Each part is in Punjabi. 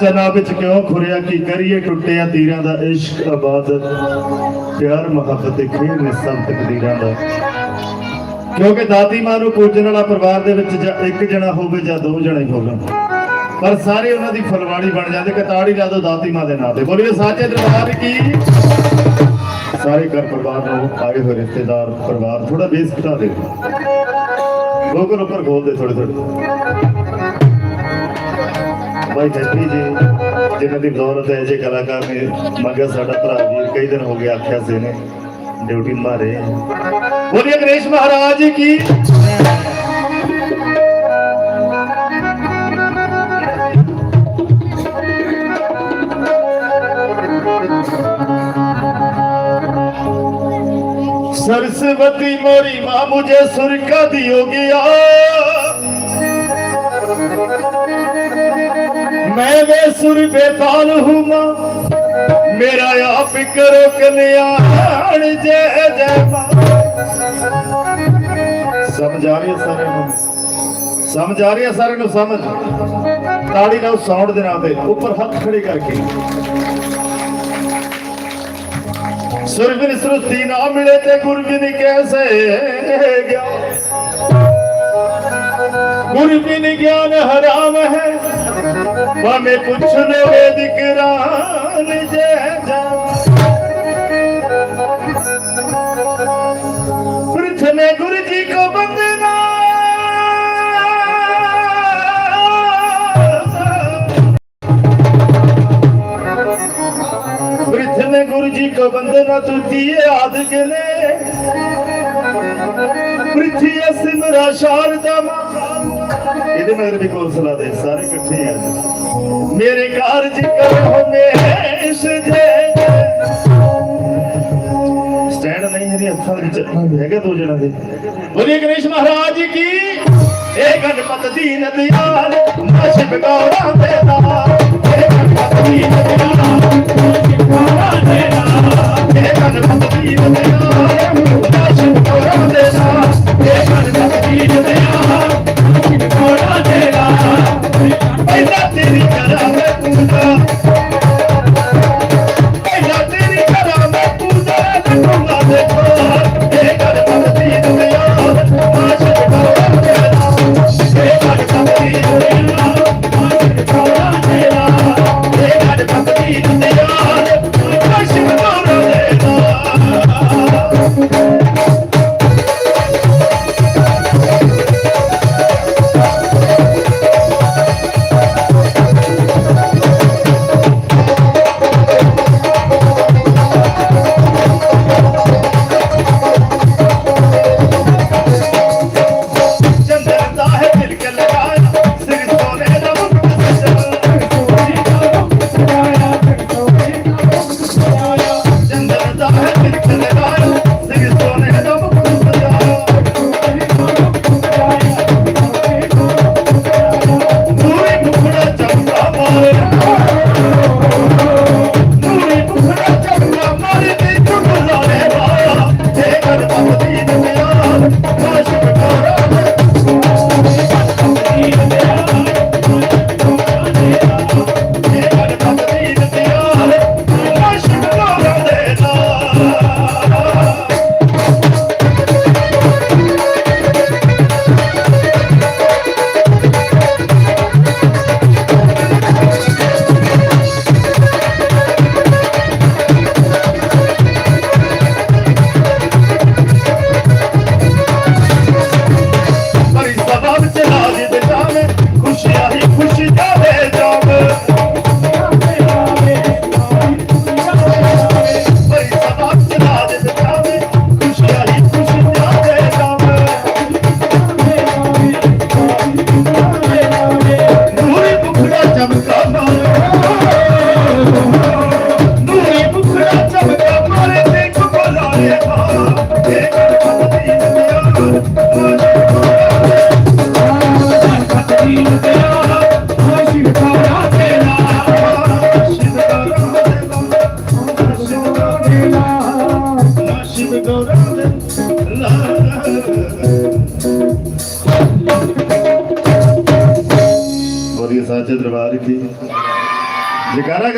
ਚਨਾ ਵਿੱਚ ਕਿਉਂ ਖੁਰਿਆ? ਕੀ ਕਰੀਏ? ਟੁੱਟਿਆ ਤੀਰਾਂ ਦਾ ਇਸ਼ਕ ਇਬਾਦਤ ਪਿਆਰ, ਮੁਹੱਬਤ ਤੇ ਖੇਡ ਨੇ ਤਕਦੀਰਾਂ ਦਾ। ਕਿਉਂਕਿ ਦਾਤੀ ਮਾਂ ਨੂੰ ਪੂਜਣ ਵਾਲਾ ਪਰਿਵਾਰ ਦੇ ਵਿੱਚ ਜਾਂ ਇੱਕ ਜਣਾ ਹੋਵੇ ਜਾਂ ਦੋ ਜਣੇ ਹੋਣ ਪਰ ਸਾਰੇ ਉਹਨਾਂ ਦੀ ਫਲਵਾੜੀ ਬਣ ਜਾਂਦੇ, ਕਤਾੜੀ ਲਾ ਦੋ ਦਾਤੀ ਮਾਂ ਦੇ ਨਾਂ ਤੇ। ਬੋਲੀਏ ਸਾਚੇ ਦਰਬਾਰ ਕੀ? ਸਾਰੇ ਘਰ ਪਰਿਵਾਰ ਨੂੰ ਆਏ ਹੋਏ ਰਿਸ਼ਤੇਦਾਰ ਪਰਿਵਾਰ ਥੋੜਾ ਬੇਸ ਘਟਾ ਦੇ। ਲੋਕਰ ਉੱਪਰ ਖੋਲ ਦੇ ਥੋੜੇ ਥੋੜੇ ਭਾਈ ਹੈਪੀ ਜੀ ਜਿਨ੍ਹਾਂ ਦੀ ਬਦੌਲਤ ਹੈ ਜੇ ਕਲਾਕਾਰ ਨੇ ਮੰਗਿਆ ਸਾਡਾ ਭਰਾ ਜੀ ਕਈ ਦਿਨ ਹੋ ਗਏ ਆਖਿਆ ਸੀ ਨੇ ਡਿਊਟੀ ਮਾਰੇ ਬੋਲੀਏ ਗਣੇਸ਼ ਮਹਾਰਾਜ ਕੀ सरस्वती मोरी माँ मुझे सुर का दियो गया मैं वे सुर बेताल हूँ माँ मेरा आप करो कल्याण जय जय माँ ਸਮਝ ਆ ਰਹੀ ਹੈ ਸਾਰਿਆਂ ਨੂੰ ਸਮਝ ਆ ਰਹੀ ਹੈ ਸਾਰਿਆਂ ਨੂੰ ਸਮਝ ਤਾੜੀ ਨਾਲ ਸਾਊਂਡ ਦੇ ਨਾਲ ਤੇ ਉੱਪਰ ਹੱਥ ਖੜੇ ਕਰਕੇ ਸੁਰਬਿਨ ਸ੍ਰੁਤੀ ਨਾ ਮਿਲੇ ਤੇ ਗੁਰਬਿਨ ਕੈਸੇ ਗਿਆ ਗੁਰਬਿਨ ਗਿਆਨ ਹਰਾਮ ਹੈ ਭਾਵੇਂ ਪੁੱਛ ਲਵੇ ਦਿਕਰਾਨ ਜੇ ਜਾ ਪ੍ਰਿਥਨੇ ਗੁਰੂ ਜੀ ਕੋ ਬੰਦਨਾ। ਪ੍ਰਿਥਨੇ ਗੁਰੂ ਜੀ ਕੋ ਬੰਦਨਾ ਤੁਤੀਏ ਆਦ ਗਲੇ ਪ੍ਰਿਥੀ ਅਸਿਮਰਾ ਸ਼ਾਰਦਾ ਇਹਦੇ ਮਗਰ ਵੀ ਕੌਂਸਲਾ ਦੇ ਸਾਰੇ ਇਕੱਠੇ ਆ। ਮੇਰੇ ਕਾਰਜ ਕਰੋ ਮੇਸ਼ ਜੇ ਸਟੈਂਡ ਨਹੀਂ ਹੈਗੀ ਅੱਖਾਂ ਵਿੱਚ ਹੈਗਾ ਦੋ ਜਣਾ ਦੇ। ਬੋਲੀਏ ਗਣੇਸ਼ ਮਹਾਰਾਜ ਕੀ? ਇਹ ਗਣਪਤ ਦੀਨ ਦਿਆਲ ਮਾਸ਼ਿਕ ਗੌਰਾਂ ਦੇ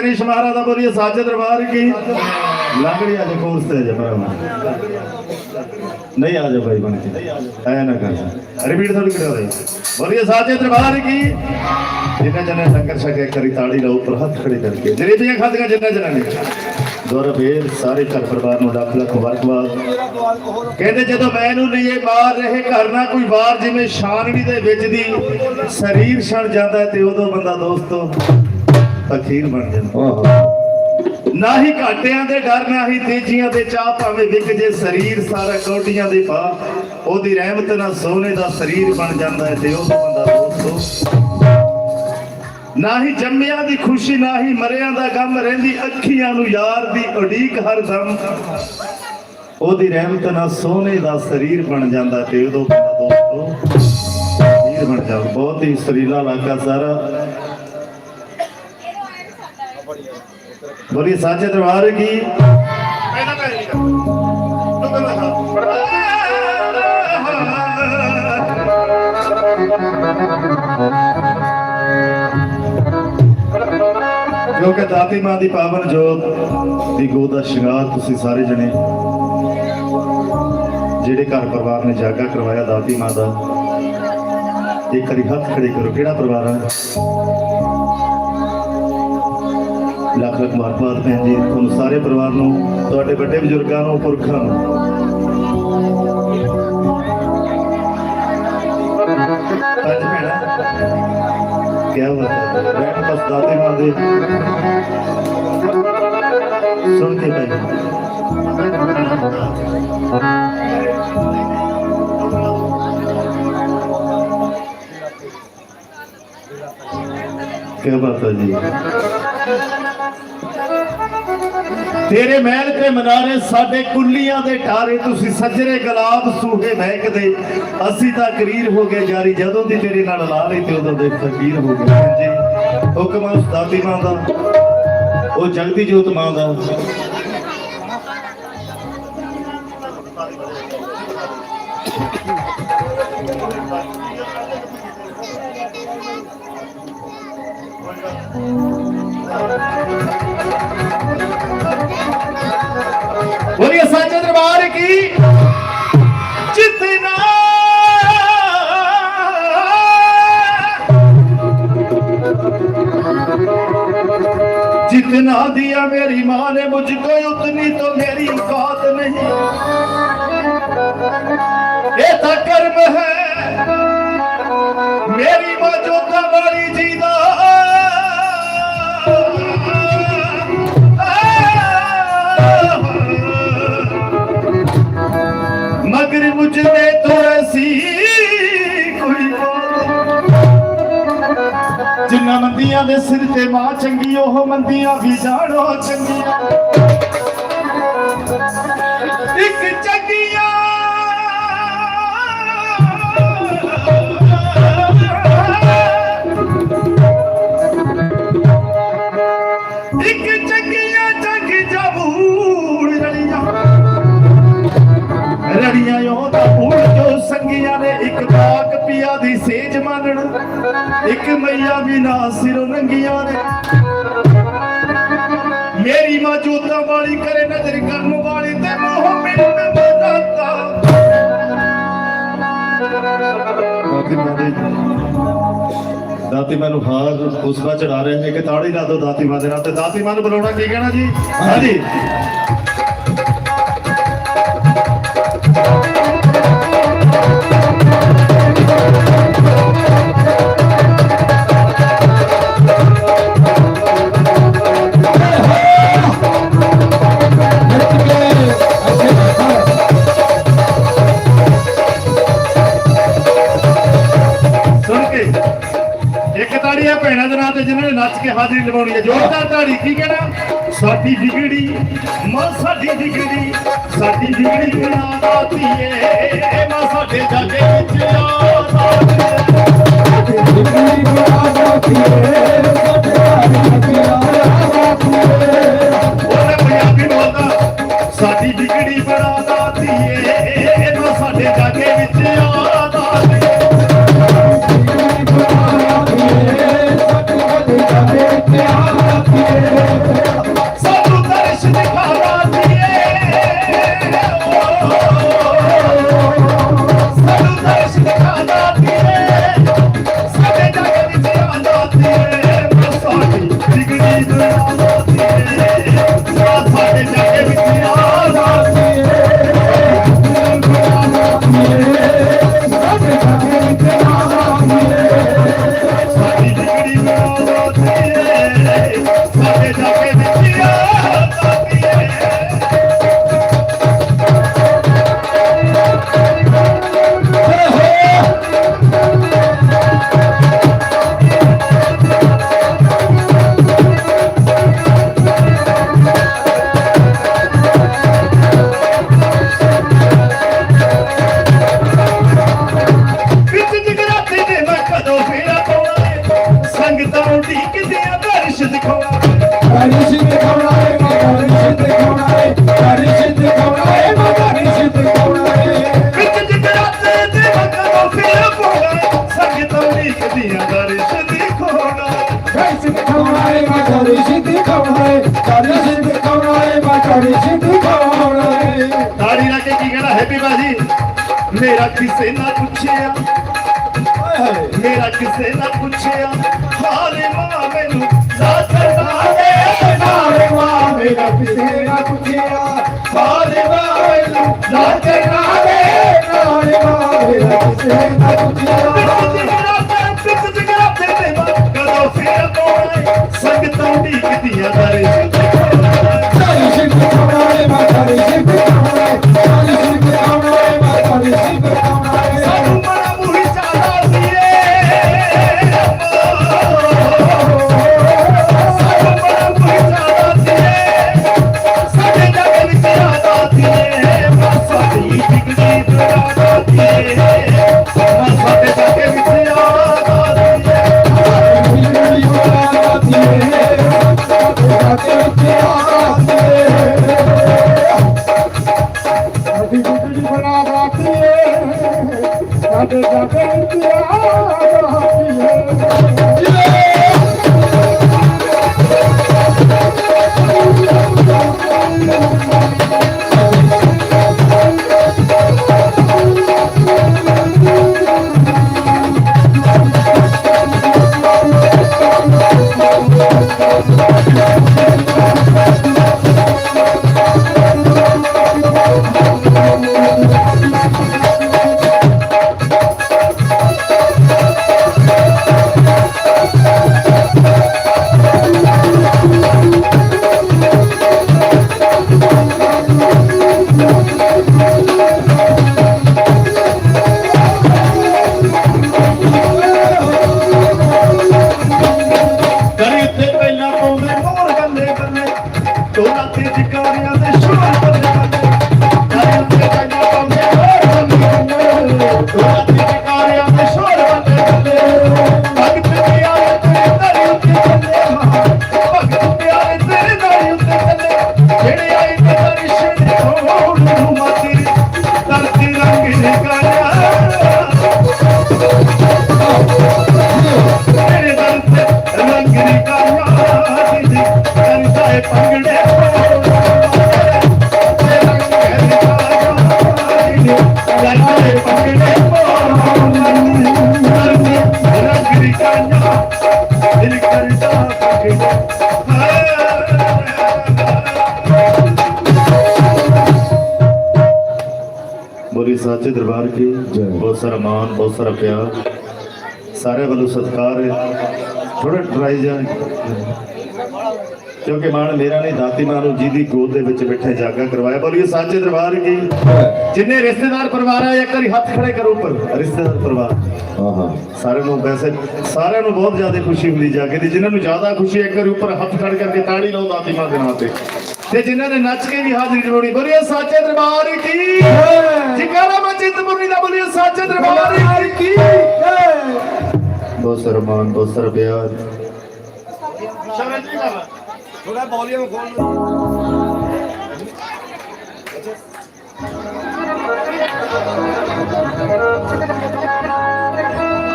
ਜਗਾਰਾ ਗਣੇਸ਼ ਮਹਾਰਾਜ ਦਾ ਬੋਲੀਏ ਸਾਜੇ ਦਰਬਾਰ ਕੀ? ਲੰਗੜੀ ਆ ਜਾ ਕੋਰਸ ਤੇ ਜਾ ਭਰਾ ਨਹੀਂ ਆ ਜਾ ਭਾਈ ਬਣ ਕੇ। ਐ ਨਾ ਕਰ। ਰਿਪੀਟ ਥੋੜੀ ਕਰਿਓ ਰੇ ਬੋਲੀਏ ਸਾਜੇ ਦਰਬਾਰ ਕੀ? ਜਿੰਨਾ ਜਨਾਂ ਲੰਗਰ ਛਕੇ ਕਰੀ ਤਾੜੀ ਲਾਓ, ਉੱਪਰ ਹੱਥ ਖੜੇ ਕਰਕੇ। ਜਲੇਬੀਆਂ ਖਾਦੀਆਂ ਫੇਰ ਸਾਰੇ ਘਰ ਪਰਿਵਾਰ ਨੂੰ ਲੱਖ ਲੱਖ ਮੁਬਾਰਕਬਾਦ। ਕਹਿੰਦੇ ਜਦੋਂ ਮੈਨੂੰ ਲਈਏ ਬਾਹਰ ਰਹੇ ਘਰ ਨਾ ਕੋਈ ਬਾਹਰ ਜਿਵੇਂ ਛਾਨਣੀ ਦੇ ਵਿੱਚ ਦੀ ਸਰੀਰ ਛਣ ਜਾਂਦਾ ਤੇ ਉਦੋਂ ਬੰਦਾ ਦੋਸਤੋ ਅਖੀਰ ਬਣ ਜਾਂਦਾ ਨਾ ਹੀ ਘਾਟਿਆਂ ਦੇ ਡਰ ਨਾ ਹੀ ਤੇਜੀਆਂ ਦੇ ਚਾਹ ਭਾਵੇਂ ਵਿਕ ਜੇ ਸਰੀਰ ਸਾਰਾ ਕੋਟੀਆਂ ਦੇ ਪਾ ਉਹਦੀ ਰਹਿਮਤ ਨਾਲ ਸੋਨੇ ਦਾ ਸਰੀਰ ਬਣ ਜਾਂਦਾ ਹੈ ਤੇ ਉਹ ਬੰਦਾ ਦੋਸਤੋ? ਨਾ ਹੀ ਜੰਮਿਆਂ ਦੀ ਖੁਸ਼ੀ ਨਾ ਹੀ ਮਰਿਆਂ ਦਾ ਗਮ ਰਹਿੰਦੀ ਅੱਖੀਆਂ ਨੂੰ ਯਾਰ ਦੀ ਉਡੀਕ ਹਰਦਮ ਉਹਦੀ ਰਹਿਮਤ ਨਾਲ ਸੋਨੇ ਦਾ ਸਰੀਰ ਬਣ ਜਾਂਦਾ ਤੇ ਉਦੋਂ ਬੰਦਾ ਦੋਸਤੋ ਸਰੀਰ ਬਣ ਜਾਂਦਾ। ਬਹੁਤ ਹੀ ਸਰੀਲਾ ਇਲਾਕਾ ਸਾਰਾ। ਬੋਲੀ ਸਾਚੇ ਦਰਬਾਰ ਕੀ? ਪਹਿਲਾਂ ਪਹਿਲੀ ਤੂੰ ਕਿਉਂਕਿ ਦਾਤੀ ਮਾਂ ਦੀ ਪਾਵਨ ਜੋਤ ਦੀ ਗੋਦ ਦਾ ਸ਼ਿੰਗਾਰ ਤੁਸੀਂ ਸਾਰੇ ਜਣੇ ਜਿਹੜੇ ਘਰ ਪਰਿਵਾਰ ਨੇ ਜਾਗਾ ਕਰਵਾਇਆ ਦਾਤੀ ਮਾਂ ਦਾ, ਇੱਕ ਵਾਰੀ ਹੱਥ ਖੜੇ ਕਰੋ, ਕਿਹੜਾ ਪਰਿਵਾਰ ਹੈ ਲੱਖ ਲੱਖ ਮੁਬਾਰਕਬਾਦ ਭੈਣ ਜੀ ਤੁਹਾਨੂੰ ਸਾਰੇ ਪਰਿਵਾਰ ਨੂੰ, ਤੁਹਾਡੇ ਵੱਡੇ ਬਜ਼ੁਰਗਾਂ ਨੂੰ, ਪੁਰਖਾਂ ਨੂੰ। ਅੱਜ ਭੈਣਾ। ਕੀ ਬਾਤ ਹੈ। ਬੈਠ ਬਸ ਦਾਤੇ ਮਾਂ ਦੇ। ਸੁਣ ਕੇ ਭਾਈ ਕੀ ਬਾਤ ਹੈ ਜੀ। ਤੇਰੇ ਮਹਿਲ ਤੇ ਮਨਾਰੇ ਸਾਡੇ ਕੁੱਲੀਆਂ ਦੇ ਠਾਰੇ, ਤੁਸੀਂ ਸੱਜਰੇ ਗੁਲਾਬ ਸੂਹੇ ਮਹਿਕਦੇ। ਅਸੀਂ ਤਾਂ ਕਰੀਰ ਹੋ ਗਏ ਜਾਰੀ ਜਦੋਂ ਦੀ ਤੇਰੇ ਨਾਲ ਲਾ ਲਈ ਤੇ ਉਦੋਂ ਦੇ ਫਕੀਰ ਹੋ ਗਏ। ਜੀ, ਹੁਕਮ ਉਸ ਮਾਂ ਦਾ, ਉਹ ਜਗਦੀ ਜੋਤ ਮਾਂ ਦਾ। साचे दरबार की जितना जितना दिया मेरी माँ ने मुझको उतनी तो मेरी औकात नहीं ये तो कर्म है ਜਿੰਨਾ ਮੰਦੀਆਂ ਦੇ ਸਿਰ ਤੇ ਮਾਂ ਚੰਗੀ ਉਹ ਮੰਦੀਆਂ ਵੀ ਜਾਣੋ ਚੰਗੀਆਂ। ਇੱਕ ਵੀ ਨਾ ਸਿਰੋਂ ਨੰਗੀਆਂ ਨੇ। ਮੇਰੀ ਮਾਂ ਵਾਲੀ ਕਰੇ ਨਜ਼ਰ ਕਰਨ ਵਾਲੀ ਤੇ ਮੋਹ ਮੈਨੂੰ ਮਦਾਤਾ ਦਾਤੀ। ਮਾਂ ਦਾਤੀ ਮਾਂ ਨੂੰ ਹਾਰ ਉਸਵਾ ਚੜਾ ਰਹੇ ਨੇ ਕਿ ਤਾੜੀ ਲਾ ਦੋ ਦਾਤੀ ਮਾਂ ਦੇ ਨਾਲ ਤੇ। ਦਾਤੀ ਮਾਂ ਨੂੰ ਬੁਲਾਉਣਾ ਕੀ ਕਹਿਣਾ ਜੀ? ਹਾਂਜੀ। ਜਿਨ੍ਹਾਂ ਨੇ ਨੱਚ ਕੇ ਹਾਜ਼ਰੀ ਲਵਾਉਣੀ ਹੈ। ਜ਼ੋਰਦਾਰ ਤਾੜੀ ਕੀ ਕਹਿਣਾ ਸਾਡੀ ਵਿਗੜੀ ਮਾਂ ਸਾਡੀ ਵਿਗੜੀ ਸਾਡੀ ਵਿਗੜੀ ਬਣਾ ਦਾਤੀਏ ਮਾਂ ਸਾਡੇ ਜਾਗੇ ਵਿੱਚ ਉਹਨੇ ਪੰਜਾਬੀ ਬੋਲਦਾ ਸਾਡੀ ਵਿਗੜੀ ਬਣਾ ਫਿਰ ਪੋਣਾ ਸੰਗਤ ਉਡੀਕ ਦੀਆਂ ਦਰਸ਼ਨ ਦੇਖੋਣਾ ਹਰੀ ਸਿੱਧ ਕੌਣਾ ਏ ਮਾਤਾ ਹਰੀ ਸਿੱਧ ਕੌਣਾ ਏ ਹਰੀ ਸਿੱਧ ਮਾਤਾ ਹਰੀ ਸਿੱਧ ਕੌਣਾ ਏ ਲਾ ਕੇ ਕੀ ਕਹਿਣਾ ਹੈਪੀ ਬਾਜੀ ਮੇਰਾ ਕਿਸੇ ਨਾ ਪੁੱਛਿਆ ਮੇਰਾ ਕਿਸੇ ਨਾ ਪੁੱਛਿਆ ਹਾਲੇ ਮਾਂ ਮੈਨੂੰ ਸਾਥ ਨਾ ਦੇ ਮਾਂ ਮੇਰਾ ਕਿਸੇ ਨਾ ਪੁੱਛਿਆ ਨਾਲੇ ਮਾਂ ਮੈਨੂੰ ਲਾਗੇ ਨਾਲੇ ਨਾਲੇ ਮਾਂ ਗੱਲੇ ਬੱਲੇ ਬਹੁਤ ਸਾਰਾ ਮਾਨ ਬਹੁਤ ਸਾਰਾ ਪਿਆਰ। ਸਾਰੇ ਵੱਲੋਂ ਸਤਿਕਾਰ ਹੈ। ਥੋੜਾ ਡਰਾਈ ਜਾ। ਕਿਉਂਕਿ ਮਾਨ ਮੇਰਾ ਨਹੀਂ ਦਾਤੀ ਮਾਂ ਨੂੰ ਜਿਹਦੀ ਗੋਦ ਦੇ ਵਿੱਚ ਬੈਠੇ ਜਾਗਾ ਕਰਵਾਇਆ। ਬੋਲੀਏ ਸਾਚੇ ਦਰਬਾਰ ਕੀ? ਜਿੰਨੇ ਰਿਸ਼ਤੇਦਾਰ ਪਰਿਵਾਰ ਆ ਇੱਕ ਵਾਰੀ ਹੱਥ ਖੜੇ ਕਰੋ ਉੱਪਰ। ਰਿਸ਼ਤੇਦਾਰ ਪਰਿਵਾਰ। ਆਹਾ। ਸਾਰਿਆਂ ਨੂੰ ਵੈਸੇ ਸਾਰਿਆਂ ਨੂੰ ਬਹੁਤ ਜ਼ਿਆਦਾ ਖੁਸ਼ੀ ਹੁੰਦੀ ਜਾਗੇ ਤੇ ਜਿਨ੍ਹਾਂ ਨੂੰ ਜ਼ਿਆਦਾ ਖੁਸ਼ੀ ਹੈ ਇੱਕ ਵਾਰੀ ਉੱਪਰ ਹੱਥ ਖੜ ਕਰਕੇ ਤਾੜੀ ਲਾਓ ਦਾਤੀ ਮਾਂ ਦੇ ਨਾਂ ਤੇ। ਤੇ ਜਿਨ੍ਹਾਂ ਨੇ ਨੱਚ ਕੇ ਵੀ ਹਾਜ਼ਰੀ ਜਮਾਉਣੀ ਬੋਲੀਏ ਸਾਚੇ ਦਰਬਾਰ ਕੀ ਜਿਕਾਰਾ ਮੈਂ ਚਿੰਤਪੁਰਨੀ ਦਾ ਬੋਲੀਏ ਸਾਚੇ ਦਰਬਾਰ ਕੀ ਬਹੁਤ ਸਾਰਾ ਮਾਨ ਬਹੁਤ ਸਾਰਾ ਪਿਆਰ ਥੋੜਾ ਵੋਲੀਅਮ ਖੋਲ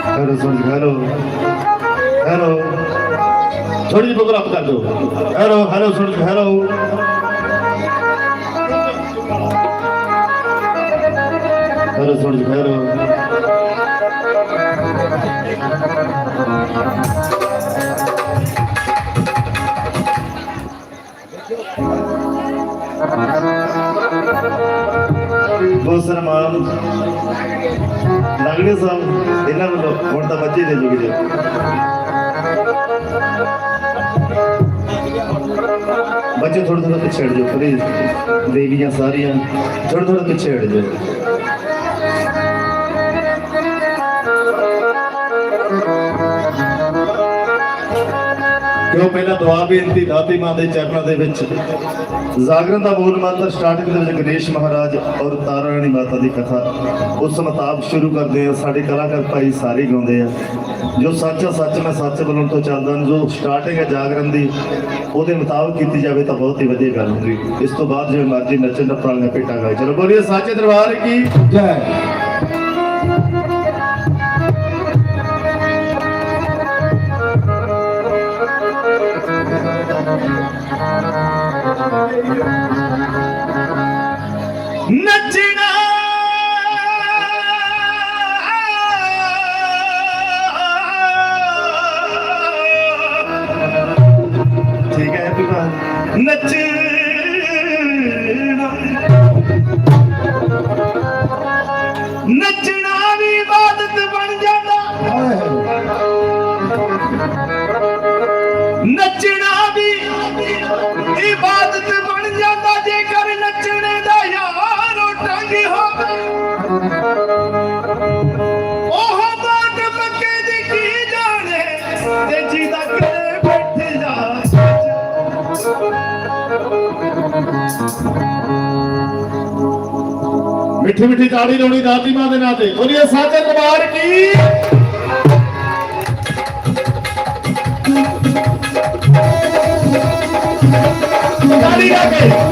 ਹੈਲੋ ਸੁਣ थोड़ी सी प्रोग्राम कर दो हेलो हेलो हेलो हेलो सुन हेलो முசல்மான் நகடி சாங் என்ன பண்ணுறோம் ஒன்றை பற்றி தெரிஞ்சுக்கிறேன் ਬੱਚੇ ਦੇ ਜੁਗੇ ਥੋੜਾ ਥੋੜਾ ਪਿੱਛੇ ਹਟ ਜਾਓ ਪਲੀਜ਼ ਦੇਵੀਆਂ ਸਾਰੀਆਂ ਥੋੜਾ ਥੋੜਾ ਪਿੱਛੇ ਹਟ ਜਾਓ। ਸੋ ਪਹਿਲਾਂ ਦੁਆ ਬੇਨਤੀ ਦਾਤੀ ਮਾਂ ਦੇ ਚਰਨਾਂ ਦੇ ਵਿੱਚ ਜਾਗਰਣ ਦਾ ਮੂਲ ਮੰਤਰ ਸਟਾਰਟਿੰਗ ਦੇ ਵਿੱਚ ਗਣੇਸ਼ ਮਹਾਰਾਜ ਔਰ ਤਾਰਾ ਰਾਣੀ ਮਾਤਾ ਦੀ ਕਥਾ ਉਸ ਮੁਤਾਬਕ ਸ਼ੁਰੂ ਕਰਦੇ ਆ ਸਾਡੇ ਕਲਾਕਾਰ ਭਾਈ ਸਾਰੇ ਗਾਉਂਦੇ ਆ। ਜੋ ਸੱਚ ਆ, ਸੱਚ ਮੈਂ ਸੱਚ ਬੋਲਣ ਤੋਂ ਚੱਲਦਾ ਜੋ ਸਟਾਰਟਿੰਗ ਹੈ ਜਾਗਰਨ ਦੀ, ਉਹਦੇ ਮੁਤਾਬਕ ਕੀਤੀ ਜਾਵੇ ਤਾਂ ਬਹੁਤ ਹੀ ਵਧੀਆ ਗੱਲ ਹੁੰਦੀ। ਇਸ ਤੋਂ ਬਾਅਦ ਜਿਵੇਂ ਮਰਜ਼ੀ ਨੱਚਣ ਦਾ ਵਾਲੀਆਂ ਭੇਟਾਂ ਗਾਏ। ਚਲੋ ਬੋਲੀਏ, ਸੱਚੇ ਦਰਬਾਰ ਕੀ? ਜੈ। ਨੱਚਣਾ ਨੱਚਣਾ ਵੀ ਇਬਾਦਤ ਬਣ ਜਾਂਦਾ, ਜੇਕਰ ਨੱਚਣੇ ਦਾ ਯਾਰ ਟੰਗ ਹੋਵੇ। ਉਹ ਬਾਤ ਮੱਕੇ ਦੀ ਕੀ ਜਾਣੇ, ਤੇ ਜਿਹਦਾ ਕਰੇ ਬੈਠ ਜਾ ਮਿੱਠੀ ਮਿੱਠੀ ਤਾੜੀ ਲਾਉਣੀ ਦਾਦੀ ਮਾਂ ਦੇ ਨਾਂ ਤੇ। ਬੋਲੀਏ ਸਾਚੇ ਦਰਬਾਰ ਕੀ? ਤਾੜੀ ਲਾ ਕੇ